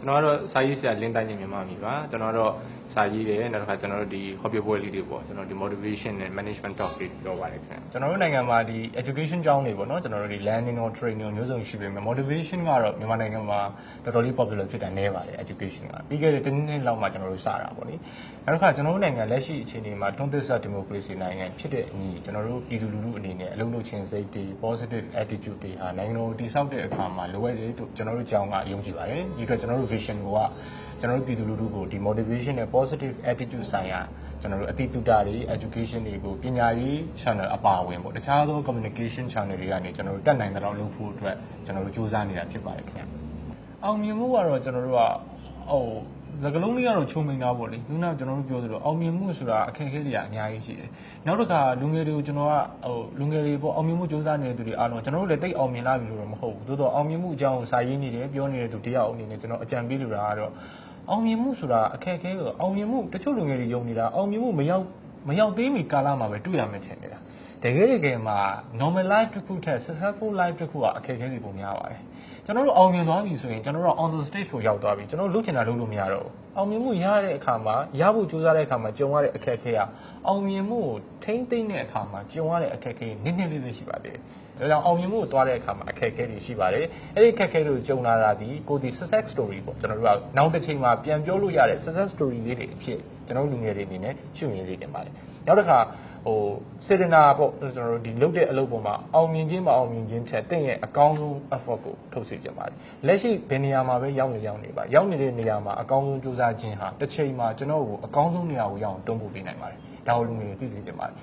ကျွန်တော်ကတော့စာရေးဆရာလင်းတိုင်းနေမြန်မာမိပါကျွန်တော်ကတော့စာရေးတယ်နောက်တစ်ခါကျွန်တော်တို့ဒီ hobby ပွဲလေးတွေပေါ့ကျွန်တော်ဒီ motivation နဲ့ management talk တွေပြောပါတယ်ခင်ဗျကျွန်တော်တို့နိုင်ငံမှာဒီ education ကျောင်းတွေပေါ့နော်ကျွန်တော်တို့ဒီ learning or training မျိုးစုံရှိပေမဲ့ motivation ကတော့မြန်မာနိုင်ငံမှာတော်တော်လေး popular ဖြစ်တာနည်းပါတယ် education ကပြီးခဲ့တဲ့တစ်နှစ်လောက်မှကျွန်တော်တို့စတာပေါ့လေနောက်တစ်ခါကျွန်တော်တို့နိုင်ငံလက်ရှိအခြေအနေမှာထွန်းသစ်ဆ democracy နိုင်ငံဖြစ်တဲ့အညီကျွန်တော်တို့ပြည်သူလူထုအနေနဲ့အလုံးလုံးချင်းစိတ်တွေ positive attitude တွေဟာနိုင်ငံတော်တည်ဆောက်တဲ့အခါမှာလိုအပ်တယ်လို့ကျွန်တော်တို့ကျောင်းကယုံကြည်ပါတယ်ဒီအတွက်ကျွန်တော်တို့ vision ကိုကကျွန်တော်တို့ပြည်သူလူထုကိုဒီ motivation နဲ့ positive attitude ဆိုင်ရာကျွန်တော်တို့အတိတုတာတွေ education တွေကိုပညာရေး channel အပါအဝင်ပေါ့တခြားသော communication channel တွေကနေကျွန်တော်တို့တက်နိုင်တဲ့လောက်လုပ်ဖို့အတွက်ကျွန်တော်တို့စူးစမ်းနေတာဖြစ်ပါတယ်ခင်ဗျအောင်မြင်မှုကတော့ကျွန်တော်တို့ကဟို လကလုံးလေးကတော့ချုံမိန်တာပေါ့လေခုနကကျွန်တော်တို့ပြောသလိုအောင်မြင်မှုဆိုတာအခက်အခဲတွေကအများကြီးရှိတယ်နောက်တစ်ခါလူငယ်တွေကိုကျွန်တော်ကဟိုလူငယ်တွေပေါ့အောင်မြင်မှုစူးစမ်းနေတဲ့သူတွေအားလုံးကျွန်တော်တို့လည်းတိတ်အောင်မြင်လာပြီလို့တော့မဟုတ်ဘူးသို့တော့အောင်မြင်မှုအကြောင်းကိုစာရေးနေတယ်ပြောနေတဲ့သူတယောက်အနေနဲ့ကျွန်တော်အကြံပေးလိုတာကတော့အောင်မြင်မှုဆိုတာအခက်အခဲကိုအောင်မြင်မှုတချို့လူငယ်တွေယုံနေတာအောင်မြင်မှုမရောက်မရောက်သေးမီကာလမှာပဲတွေ့ရမယ်ထင်နေတာ တကယ်တကယ်မှာ normal life တစ်ခုထက် successful life တစ်ခုကအခက်အခဲတွေပုံများပါတယ်ကျွန်တော်တို့အောင်မြင်သွားပြီဆိုရင်ကျွန်တော်တို့ on the stage ကိုရောက်သွားပြီကျွန်တော်တို့လုပ်ချင်တာလုပ်လို့မရတော့ဘူးအောင်မြင်မှုရတဲ့အခါမှာရဖို့ကြိုးစားတဲ့အခါမှာကြုံရတဲ့အခက်အခဲကအောင်မြင်မှုကိုထိမ့်သိမ့်တဲ့အခါမှာကြုံရတဲ့အခက်အခဲနည်းနည်းလေးလေးရှိပါသေးတယ်ဒါကြောင့်အောင်မြင်မှုကိုသွားတဲ့အခါမှာအခက်အခဲတွေရှိပါတယ်အဲ့ဒီအခက်အခဲတွေကိုကြုံလာတာဒီကိုဒီ success story ပေါ့ကျွန်တော်တို့ကနောက်တစ်ချိန်မှာပြန်ပြောလို့ရတဲ့ success story လေးတွေအဖြစ်ကျွန်တော်တို့လူငယ်တွေအနေနဲ့ရှုမြင်စေတင်ပါတယ်နောက်တစ်ခါ ဟိုစေတနာပေါ့ကျွန်တော်တို့ဒီလုပ်တဲ့အလုပ်ပေါ်မှာအောင်မြင်ခြင်းမအောင်မြင်ခြင်းထက်တင့်ရဲ့အကောင်းဆုံး effort ကိုထုတ်စေချင်ပါတယ်လက်ရှိဘယ်နေရာမှာပဲရောက်နေရောက်နေပါရောက်နေတဲ့နေရာမှာအကောင်းဆုံးကြိုးစားခြင်းဟာတစ်ချိန်မှာကျွန်တော်ကိုအကောင်းဆုံးနေရာကိုရောက်အောင်တွန်းပို့ပေးနိုင်ပါတယ်ဒါကိုလူငယ်တွေသိစေချင်ပါတယ်